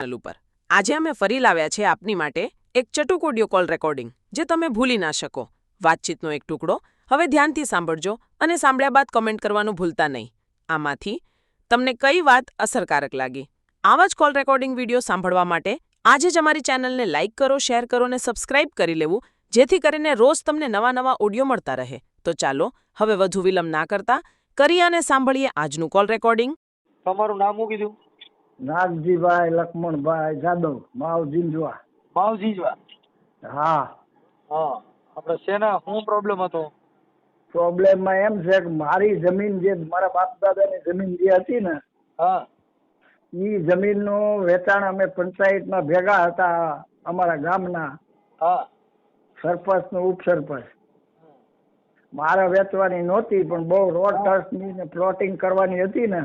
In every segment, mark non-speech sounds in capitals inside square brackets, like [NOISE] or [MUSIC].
Channel ઉપર. આજે અમે ફરી લાવ્યા છે આપની માટે એક ચટુક ઓડિયો કોલ રેકોર્ડિંગ જે તમે ભૂલી ના શકો. વાતચીતનો એક ટુકડો. હવે ધ્યાનથી સાંભળજો અને સાંભળ્યા બાદ કમેન્ટ કરવાનું ભૂલતા નહીં. આમાંથી તમને કઈ વાત અસરકારક લાગી. આવા જ કોલ રેકોર્ડિંગ વીડિયો સાંભળવા માટે આજે જ અમારી ચેનલને લાઇક કરો શેર કરો અને સબસ્ક્રાઇબ કરી લેવું, જેથી કરીને રોજ તમને નવા નવા ઓડિયો મળતા રહે. તો ચાલો, હવે વધુ વિલંબ ના કરતા કરીએ અને સાંભળીએ આજનું કોલ રેકોર્ડિંગ તમારું નામ શું કીધું? નાગજીભાઈ લક્ષ્મણભાઈ જાદવ માવ જીંજવા માવ જીંજવા હા. હા. આપણે શેના શું પ્રોબ્લેમ હતો? પ્રોબ્લેમમાં એમ છે કે મારી જમીન જે મારા બાપ દાદાની જમીન જે હતી ને હા. એ જમીનનું વેચાણ અમે પંચાયતમાં ભેગા હતા અમારા ગામના હા. સરપંચ ને ઉપસરપંચ મારે વેચવાની નહોતી પણ બહુ રોડ ટ્રસ્ટની પ્લોટિંગ કરવાની હતી ને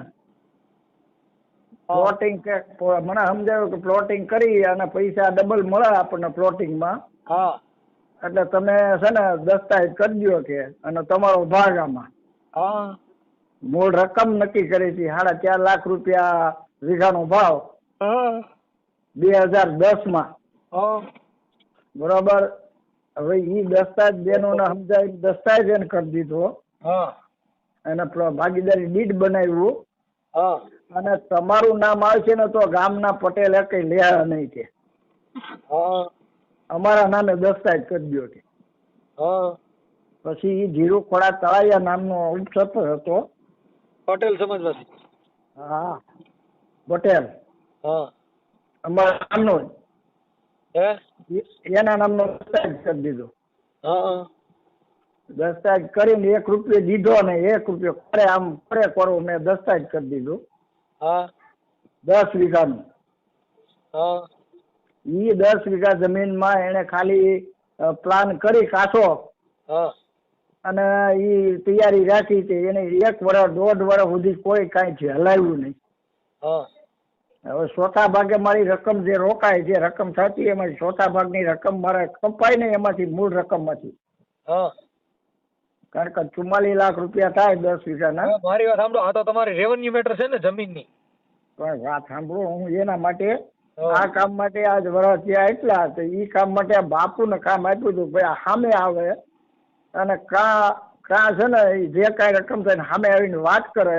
પ્લોટિંગ કે મને સમજાયું કે પ્લોટિંગ કરી અને પૈસા ડબલ મળે આપણને પ્લોટિંગમાં હા. એટલે તમે છે ને દસ્તાવેજ કરજો કે અને તમારો ભાગ આમાં. હા. મૂળ રકમ નક્કી કરી હતી સાડા ચાર લાખ રૂપિયા વીઘાનો ભાવ. બે હજાર દસમાં બરોબર? હવે ઈ દસ્તાવેજ બેનોને સમજાવી દસ્તાવેજ એને કરી દીધો. અને ભાગીદારી ડીડ બનાવ્યું. હા. અને તમારું નામ આવશે ને તો ગામના પટેલ કઈ લેવા નહીં કે. અમારા નામે દસ્તાવેજ કરી દો કે. પછી જીરુ ખોડા તળાયા નામનો ઉપસરપંચ હતો. પટેલ સમાજવાસી હા. પટેલ. હા. અમારા નામનો એના નામનો દસ્તાવેજ કરી દીધો. દસ્તાવેજ કરીને એક રૂપિયો દીધો ને એક રૂપિયો કરે આમ કરે કરો મેં દસ્તાવેજ કરી દીધું. હા. દસ વીઘાનું. હા. ઈ દસ વીઘા જમીનમાં એને ખાલી પ્લાન કરી હા. અને ઈ તૈયારી રાખી છે એને એક વર્ષ દોઢ વર્ષ સુધી કોઈ કાંઈ છે હલાવ્યું નહીં. હા. હવે ચોથા ભાગે મારી રકમ જે રોકાય જે રકમ થતી એમાંથી ચોથા ભાગની રકમ મારે કપાય નહીં એમાંથી મૂળ રકમમાંથી. હા. કારણ કે ચુમ્માલીસ લાખ રૂપિયા થાય દસ વીઘાના. ના મારી વાત સાંભળો આ તો તમારી રેવન્યુ મેટર છે ને જમીનની. પણ વાત સાંભળો હું એના માટે આ કામ માટે આજ થયા એટલા તો ઈ કામ માટે બાપુને કામ આપ્યું હતું ભાઈ સામે આવે અને કા કા છે ને જે કાંઈ રકમ થાય સામે આવીને વાત કરે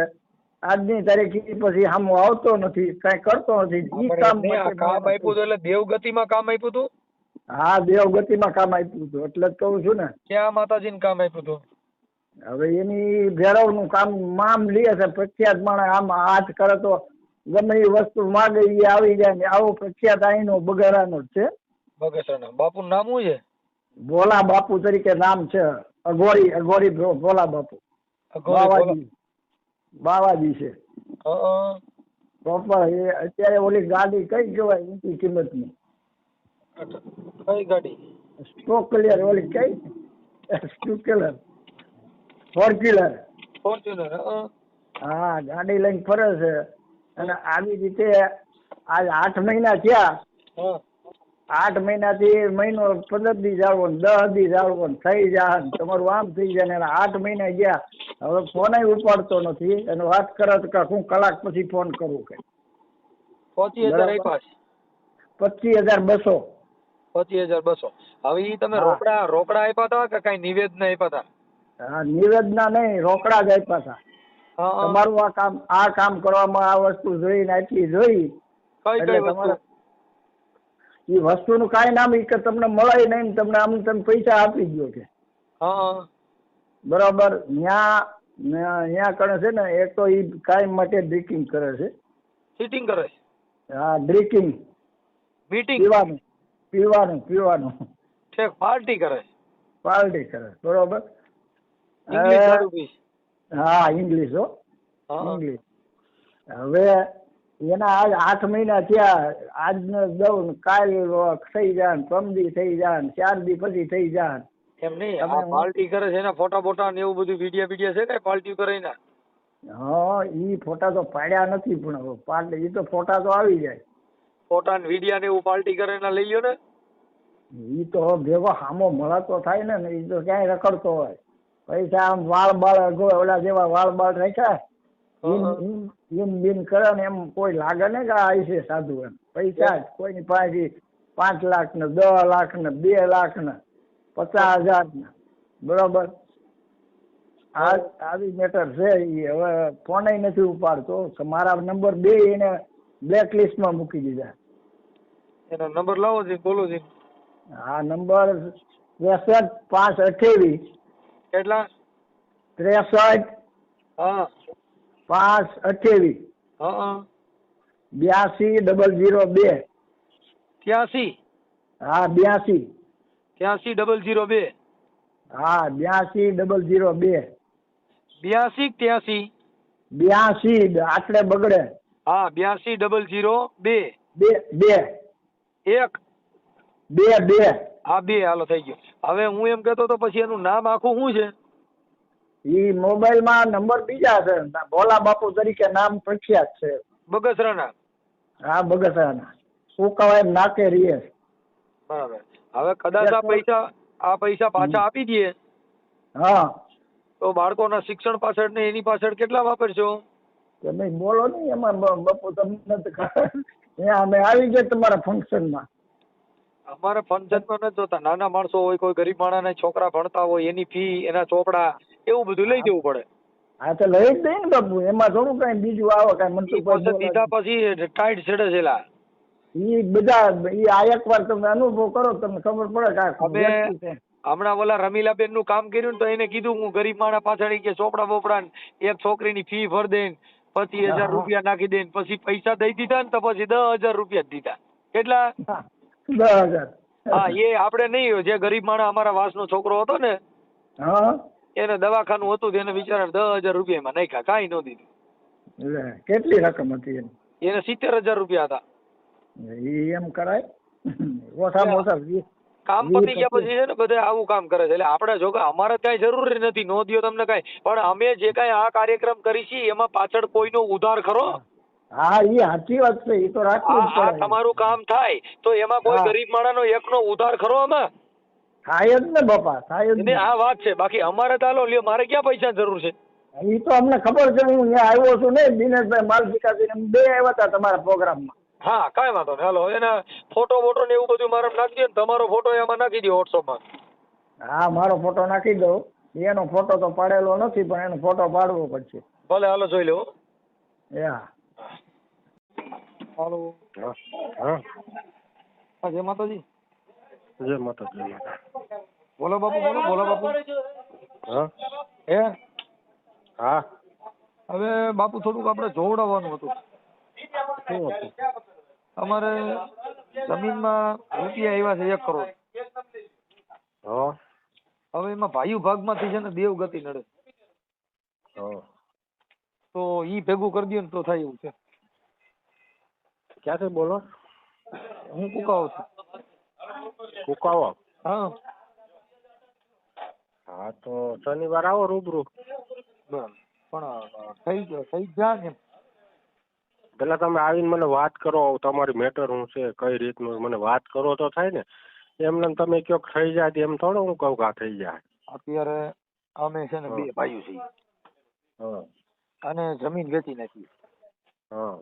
આજની તારીખ પછી સામો આવતો નથી કઈ કરતો નથી ઈ કામ કામ આપ્યું હતું એટલે દેવગતિમાં કામ આપ્યું હતું? હા દેવગતિમાં કામ આપ્યું હતું એટલે જ કહું છું ને. ક્યાં માતાજીને કામ આપ્યું હતું? હવે એની ભેરવનું કામ મામ લે છે પ્રખ્યાત માણસ આમ હાથ કરે તો ગમે એ વસ્તુ માગે એ આવી જાય ને આવો પ્રખ્યાત અહીંનો બગાડાનો જ છે. બગસરાના. બાપુ નામ શું છે? ભોલા બાપુ તરીકે નામ છે. અઘોરી અઘોરી ભોલા બાપુ. બાવાજી. બાવાજી છે. પ્રોપર એ અત્યારે ઓલી ગાડી કઈ કહેવાય ઊંચી કિંમતની? ની કઈ ગાડી? સ્ટોક ક્લિયર ઓલી કઈ? Stock clear. Fortuner Fortuner. હા ગાડી લઈને ફરે છે. અને આવી રીતે આજ આઠ મહિના થયા. આઠ મહિનાથી મહિનો પંદર દી જાળવો દસ દી જાળવો થઈ જાય તમારું આમ થઈ જાય ને આઠ મહિના ગયા. હવે ફોન ઉપાડતો નથી અને વાત કરે તો કે હું કલાક પછી ફોન કરું કે. પચીસ હજાર બસો. પચીસ હજાર બસો. હવે તમે રોકડા રોકડા આપ્યા હતા કે કઈ નિવેદન આપ્યા હતા હા નિવેદના નહીં રોકડા જ આપ્યા હતા. તમારું આ કામ આ કામ કરવામાં આ વસ્તુ જોઈને આટલી જોઈ એટલે તમારે વસ્તુ એ વસ્તુનું કાંઈ નામ એ કે તમને મળે નહીં તમને આમ તમે પૈસા આપી ગયો કે. બરાબર ન્યા ન્યા કણે છે ને એક તો એ કાયમ માટે ડ્રિંકિંગ કરે છે. સીટિંગ કરે હા ડ્રિંકિંગ મીટિંગ પીવાનું પીવાનું પીવાનું. ઠેક પાર્ટી કરે પાર્ટી કરે બરોબર. ઇંગ્લિશ હવે- હા ઇંગ્લિશ હો. ઇંગ્લિશ હવે એના આજ આઠ મહિના થયા આજનો દઉં ને કાલ થઈ જાય ને પરમદી થઈ જાય ને ચાર દી પછી થઈ જાય ને. એમ નહીં આ પાર્ટી કરે છે એના ફોટા બોટા ને એવું બધું વિડિયા વિડિયા છે કઈ પાર્ટી કરે એના? હા ઈ ફોટા તો પાડ્યા નથી પણ પાર્ટી એ ઈ તો ફોટા તો આવી જાય. ફોટા ને વિડિયા ને એવું પાર્ટી કરે એના લઈ લ્યો ને? ઈ તો ભેગો હામો મળતો થાય ને ને ઈ તો ક્યાંય રખડતો હોય. પૈસા આમ વાળ બાળ ઓલા જેવા વાળ બાળ રાખ્યા. બીન કરે ને એમ કોઈ લાગે ને કે આ છે સાધુ એમ. પૈસા જ કોઈની પાસે પાંચ લાખ ને દસ લાખ ને બે લાખ ને પચાસ હજાર ને. બરોબર? આવી મેટર છે એ હવે ફોન નથી ઉપાડતો. મારા નંબર બે એને બ્લેક લિસ્ટમાં મૂકી દીધા. એનો નંબર લાવો છે બોલો છે હા નંબર ત્રેસઠ પાંચ અઠ્યાવીસ. કેટલા? ત્રેસઠ. હા. પાંચ અઠ્યાવીસ. હા બ્યાસી ડબલ જીરો બે. ત્યાસી? હા બ્યાસી. ત્યાસી ડબલ જીરો બે. હા બ્યાસી ડબલ જીરો બે. બ્યાસી ત્યાસી? બ્યાસી આટલે બગડે. હા બ્યાસી ડબલ જીરો બે. બે બે. એક. બે બે. હા બે હાલો થઈ ગયો. હવે હું એમ કહેતો તો પછી એનું નામ આખું શું છે? ઈ મોબાઈલમાં નંબર બીજા છે. ભોલા બાપુ તરીકે નામ પ્રખ્યાત છે. બગસરાના. હા બગસરાના. શું કહેવાય નાકે રીએ. બરાબર. હવે કદાચ આ પૈસા આ પૈસા પાછા આપી દઈએ. હા. તો બાળકોના શિક્ષણ પાછળ ને એની પાછળ કેટલા વાપરશો? તમે બોલો ને એમાં બાપુ તમને અમે આવી ગયા તમારા ફંક્શનમાં અમારે ફંક્શનમાં નથી જોતા. નાના માણસો હોય કોઈ ગરીબ માણસના છોકરા ભણતા હોય એની ફી એના ચોપડા એવું બધું લઈ દેવું પડે. હા તો લઈ જ દઈ ને બાપુ. એમાં થોડું કઈ બીજું આવે કઈ મનસુખ દીધા પછી ટાઈટ છેડે છેલા ઈ બધા ઈ આ એક વાર તમે અનુભવ કરો તમને ખબર પડે કે અમે હમણાં ઓલા રમીલાબેનનું કામ કર્યું ને તો એને કીધું હું ગરીબ માણસ પાછળ કે ચોપડા બોપડા એક છોકરીની ફી ભર દે પચીસ હજાર રૂપિયા નાખી દે પછી પૈસા દઈ દીધા ને તો પછી દસ હજાર રૂપિયા જ દીધા. કેટલા? દસ હજાર હા એ આપણે નહીં જે ગરીબ માણસ અમારા વાસનો છોકરો હતો ને હા. એને દવાખાનું હતું એને બિચારા દસ હજાર રૂપિયા એમાં નાખ્યા કાંઈ ન દીધું. કેટલી રકમ હતી એની? એને સિત્તેર હજાર રૂપિયા હતા. એમ કરાય? ઓછામાં ઓછા કામ પતી ગયા પછી છે ને બધા આવું કામ કરે છે. એટલે આપણે જો કે અમારે કઈ જરૂરી નથી નો દ્યો તમને કઈ. પણ અમે જે કઈ આ કાર્યક્રમ કરી છીએ એમાં પાછળ કોઈનો ઉધાર ખરો? હા ઈ સાચી વાત છે એ તો રાખવું જ પડે. તમારું કામ થાય તો એમાં કોઈ ગરીબ માણસનો એકનો ઉધાર ખરો આમાં? થાય જ ને બાપા થાય જ ને. આ વાત છે બાકી અમારે તો લ્યો મારે ક્યાં પૈસા જરૂર છે? એ તો અમને ખબર છે હું અહીંયા આવ્યો છું ને દિનેશભાઈ માલવિકાસજી બે આવ્યા હતા તમારા પ્રોગ્રામમાં. હા કાંઈ વાંધો નહીં હાલો એના ફોટો બોટો ને એવું બધું મારે નાખી દે ને તમારો ફોટો એમાં નાખી દો વોટ્સઅપમાં હા મારો ફોટો નાખી દઉં. એનો ફોટો તો પાડેલો નથી પણ એનો ફોટો પાડવો પડશે. ભલે હાલો જોઈ લો યા હાલો. હા હા. હા જય માતાજી. જય માતા જય માતા બોલો બાપુ બોલો બોલો બાપુ. હા? હે? હા. હવે બાપુ થોડુંક આપણે જોવડાવવાનું હતું. શું હતું? અમારે જમીનમાં રૂપિયા આવ્યા છે એક કરોડ. હા. હવે એમાં ભાયુ ભાગમાંથી છે ને દેવગતિ નડે. હા. તો ઈ ભેગું કરી દો ને તો થાય એવું છે. ક્યાંથી બોલો? હું કુકાવ છું. કુકાવા? હા. હા તો શનિવાર આવો રૂબરૂ. પણ થઈ થઈ જાય ને પેલા તમે આવીને મને વાત કરો તમારી મેટર શું છે કઈ રીતનું મને વાત કરો તો થાય ને. એમને તમે કયો થઈ જાય એમ થોડો હું કહું કા થઈ જાય. અત્યારે અમે છે ને બે ભાઈઓ છીએ. અને જમીન વેચી નાખી. હા.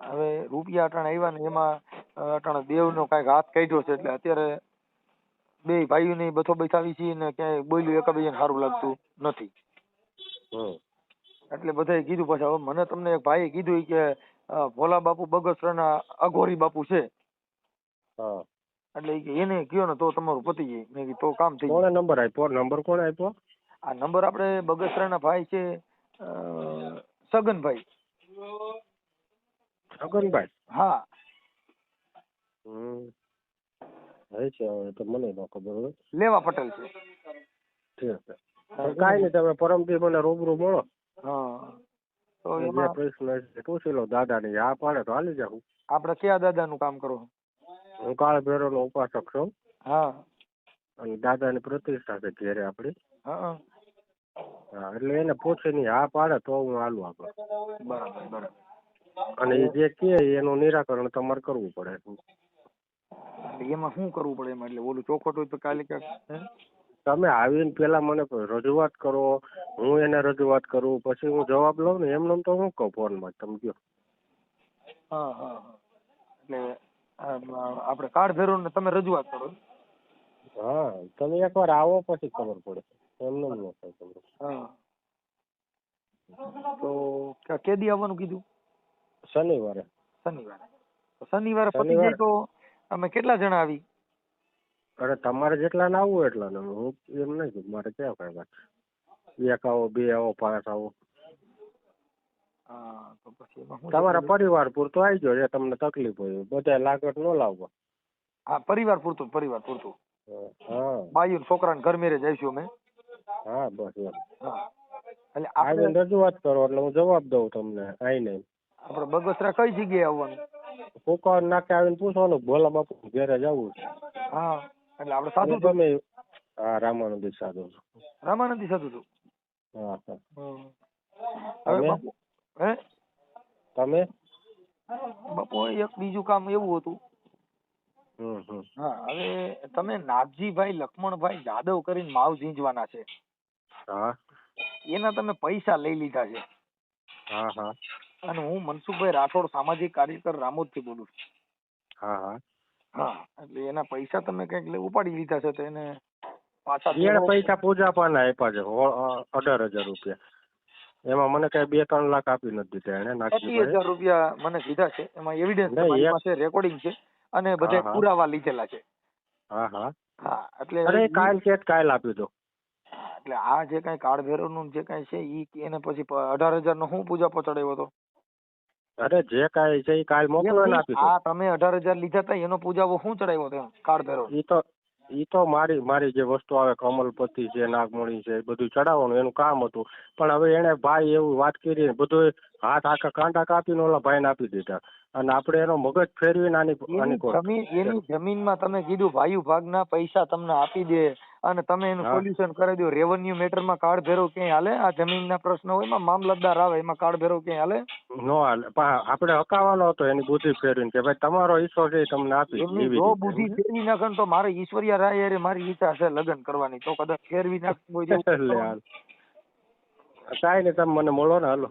હવે રૂપિયા અટાણે આવ્યા ને એમાં અટાણે દેવનો કાંઈક હાથ કાઢ્યો છે એટલે અત્યારે બે ભાઈઓને બથો બેઠાવી છીએ ને ક્યાંય બોલ્યું એકબીજાને સારું લાગતું નથી. એટલે બધાએ કીધું પછી હવે મને તમને એક ભાઈએ કીધું કે ભોલા બાપુ બગસરાના અઘોરી બાપુ છે. હા. એટલે કે એને કયો ને તો તમારું પતી જાય મેં કીધું તો કામ થઈ કોણે નંબર આપ્યો? નંબર કોણે આપ્યો? આ નંબર આપણે બગસરાના ભાઈ છે સગનભાઈ. છગનભાઈ હા. હમ. હોય છે હવે તો મને ન ખબર હોય. લેવા પટેલ છે. ઠીક છે. કાંઈ નહીં તમે પરમથી મને રૂબરૂ મળો. હા. તો જે પ્રશ્ન છે પૂછી લો દાદાને હા પાડે તો હાલી જાઉં. આપણે કયા દાદાનું કામ કરો? હું કાળ ભૈરવનો ઉપાસક છું. હા. અને દાદાની પ્રતિષ્ઠા છે ઘેરે આપણી. હા એટલે એને પૂછીને હા પાડે તો હું હાલું આપણે બરાબર બરાબર. અને એ જે કે એનું નિરાકરણ તમારે કરવું પડે. એમાં શું કરવું પડે એમાં? એટલે ઓલું ચોખવટ હોય તો કાલે તમે આવીને પેલા મને રજૂઆત કરો હું એને રજૂઆત કરું પછી હું જવાબ લઉં ને એમને તો હું કહું ફોનમાં તમે કહો. હા હા હા. એટલે આપણે કાર્ડ ભેરો ને તમે રજૂઆત કરો. હા તમે એકવાર આવો પછી ખબર પડે. એમને એમ ન થાય તમને હા. તો કેદી આવવાનું કીધું? શનિવારે. શનિવારે. શનિવારે પતી. જાય તો અમે કેટલા જણા આવી? અરે તમારે જેટલા ને આવવું એટલા ને. હું એમ નહીં કે મારે ક્યાં કઈ વાત? એક આવો બે આવો પાંચ આવો. તમારા પરિવાર પૂરતો આવી જાઓ જે તમને તકલીફ હોય બધા લાગત ન લાવવા. હા પરિવાર પૂરતું પરિવાર પૂરતું. હા. બાયું છોકરાને ઘર મેરેજ આવીશું અમે. હા બસ એમ હા. એટલે આપણે રજૂઆત કરો એટલે હું જવાબ દઉં તમને આવીને આપણે બગસરા કઈ જગ્યાએ આવવાનું? ફૂકાવા નાકે આવીને પૂછવાનું ભોલા બાપુ ઘેરે જવું છે. હા એટલે આપણે સાધુ તમે હા રામાનંદી સાધુ. રામાનંદી સાધુ છું. હા હા. હવે તમે? બાપુ હે? તમે? બાપુ એક બીજું કામ એવું હતું. હા હવે તમે નાગજીભાઈ લક્ષ્મણભાઈ જાદવ કરીને માવ ઝીંજવાના છે. હા. એના તમે પૈસા લઈ લીધા છે. હા હા. અને હું મનસુખભાઈ રાઠોડ સામાજિક કાર્યકર રામોદથી બોલું છું. હા હા. હા એટલે એના પૈસા તમે કંઈક ઉપાડી લીધા છે તો એને પાછા એને પૈસા પૂજા પાના આપ્યા છે અઢાર હજાર રૂપિયા. એમાં મને કઈ બે ત્રણ લાખ આપી નથી દીધા એને પચીસ હજાર રૂપિયા મને કીધા છે એમાં એવિડન્સ નહીં, મારી પાસે રેકોર્ડિંગ છે અને બધા. પુરાવા લીધેલા છે. હા હા. હા એટલે અરે કાલ છે કાલ આપી દો. એટલે આ જે કઈ કાળભેરો ભેરવનું જે કઈ છે ઈ એને પછી અઢાર હજાર નો હું પૂજા પહોંચાડ્યો હતો? અરે જે કાંઈ છે એ કાલ મોકલો આપીશું આ તમે અઢાર હજાર લીધા હતા એનો પૂજાવો શું ચડાવ્યો હતો એમ કાર્ડ ભેરવ ઈ તો ઈ તો મારી મારી જે વસ્તુ આવે કમલપતિ છે નાગમણી છે બધું ચડાવવાનું એનું કામ હતું. પણ હવે એને ભાઈ એવું વાત કરી બધું હાથ આખા કાંટા કાપીને ઓલા ભાઈને આપી દીધા. અને આપણે એનો મગજ ફેરવીને આની આની એની જમીન એની જમીનમાં તમે કીધું વાયુ ભાગના પૈસા તમને આપી દે અને તમે એનું સોલ્યુશન કરી દો. રેવન્યુ મેટરમાં કાર્ડ ભેરવ ક્યાંય હાલે? આ જમીનના પ્રશ્ન હોય એમાં મામલતદાર આવે એમાં કાર્ડ ભેરવ ક્યાંય હાલે? નો હાલે. પણ આપણે હકાવાનો હતો એની બુદ્ધિ ફેરવીને કે ભાઈ તમારો ઈચ્છો છે તમને આપી. એવી જો બુદ્ધિ ફેરવી નાખે તો મારે ઈશ્વરિયા રાય મારી ઈચ્છા છે લગ્ન કરવાની. તો કદાચ ફેરવી નાખતી [LAUGHS] હોય તો એવું એટલે હાલ. કાંઈ નહીં તમે મને મળો ને હાલો.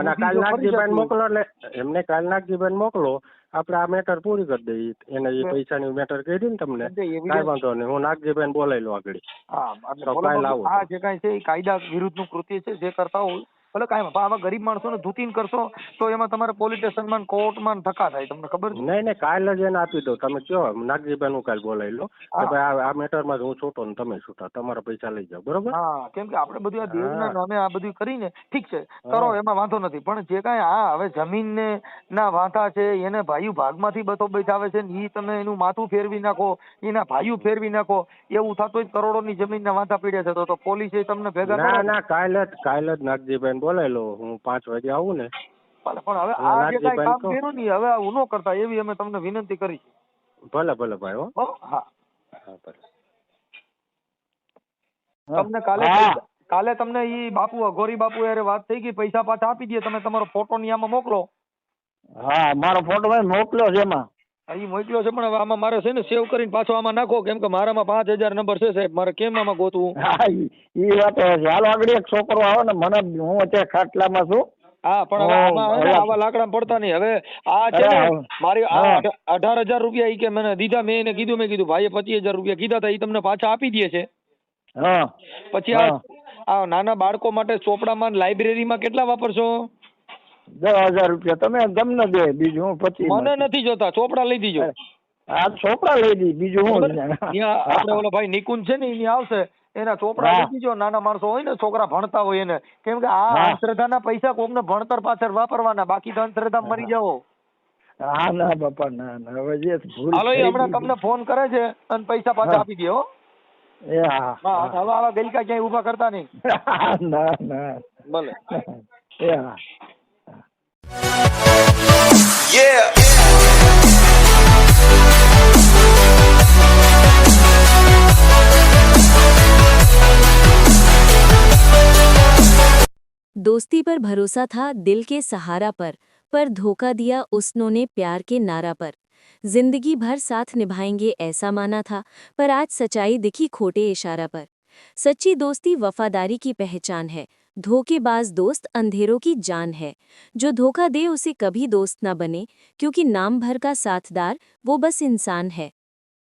અને કાલ નાગજીભાઈ મોકલો એટલે એમને કાલ નાગજીભાઈ મોકલો આપણે આ મેટર પૂરી કરી દઈએ. એને એ પૈસાની મેટર કરી ને તમને. કાંઈ વાંધો નહીં હું નાગજીભાઈ બોલાવી લઉં આગળ. હા એટલે લાવો. આ જે કાંઈ છે એ કાયદા વિરુદ્ધનું કૃત્ય છે જે કરતા હોય ભલે કાંઈ પણ આવા ગરીબ માણસોને ધૂતીને કરશો તો એમાં તમારે પોલીસ સ્ટેશનમાં કોર્ટમાં ધક્કા થાય. તમને ખબર છે? નહીં નહીં કાલે જ એને આપી દો તમે કયો નાગજીભાઈ નું કાલ બોલાવી લો. કે ભાઈ આ- આ મેટરમાં હું છૂટો ને તમે છૂટા. તમારા પૈસા લઈ જાઓ. બરોબર? હા કેમ કે આપણે બધું આ દેવના નામે આ બધું કરીને ઠીક છે કરો એમાં વાંધો નથી. પણ જે કાંઈ આ હવે જમીનને ના વાંધા છે એને ભાઈઓ ભાગમાંથી બતો બેઠાવે છે ને એ તમે એનું માથું ફેરવી નાખો એના ભાઈઓ ફેરવી નાખો. એવું થતું હોય કરોડોની જમીનના વાંધા પીડ્યા છે. તો પોલીસે તમને ભેગા ના ના કાલે જ કાલ જ નાગજીભાઈ બોલાવી લો હું પાંચ વાગે આવું ને. પણ હવે આ જે કાંઈ કામ કર્યું નહીં હવે આવું ન કરતા એવી અમે તમને વિનંતી કરી છે. ભલે ભલે ભાઈ હો. હો. ભલે. તમને કાલે કાલે તમને ઈ બાપુ ગોરી બાપુ યારે વાત થઈ ગઈ પૈસા પાછા આપી દે તમે તમારો ફોટો ની આમાં મોકલો. હા મારો ફોટો ભાઈ મોકલ્યો છે એમાં. ઈ મોકલ્યો છે પણ હવે આમાં મારે છે ને સેવ કરીને પાછો આમાં નાખો કેમ કે મારામાં પાંચ હજાર નંબર છે સાહેબ મારે કેમ આમાં ગોતવું? ઈ વાત છે. હાલો આગળ એક છોકરો આવે ને મને હું અત્યારે ખાટલામાં છું. હા પણ આમાં આવા લાકડા પડતા નહીં. હવે આ છે ને મારી અઢાર હજાર રૂપિયા એ કે મને દીધા મેં એને કીધું મેં કીધું ભાઈએ પચીસ હજાર રૂપિયા કીધા હતા એ તમને પાછા આપી દે છે. હા. પછી આ આ નાના બાળકો માટે ચોપડામાં લાઇબ્રેરીમાં કેટલા વાપરશો? દસ હજાર રૂપિયા તમે તમને દે બીજું હું પછી મને નથી જોતા ચોપડા લઈ દીજો. આ ચોપડા લઈ દી બીજું હું આપણે ઓલો ભાઈ નિકુંજ છે ને એની આવશે એના ચોપડા લઈ દીજો નાના માણસો હોય ને છોકરા ભણતા હોય એને. કેમ કે આ અંધશ્રદ્ધાના પૈસા કોકને ભણતર પાછળ વાપરવાના બાકી તો અંધશ્રદ્ધા મરી જાઓ. હા ના બાપા ના ના હવે જે ભૂલ હાલો એ હમણાં તમને ફોન કરે છે અને પૈસા પાછા આપી દે હો. એ હા હા. હવે આવા ગલકા ક્યાંય ઊભા કરતા નહીં. [LAUGHS] ના ના. ભલે. [LAUGHS] એ હા. दोस्ती पर भरोसा था, दिल के सहारा पर पर धोखा दिया उसनों प्यार के नारा पर। ज़िंदगी भर साथ निभाएँगे ऐसा माना था, पर आज सच्चाई दिखी खोटे इशारा पर। सच्ची दोस्ती वफादारी की पहचान है धोखेबाज दोस्त अंधेरों की जान है जो धोखा दे उसे कभी दोस्त न बने क्योंकि नाम भर का साथदार वो बस इंसान है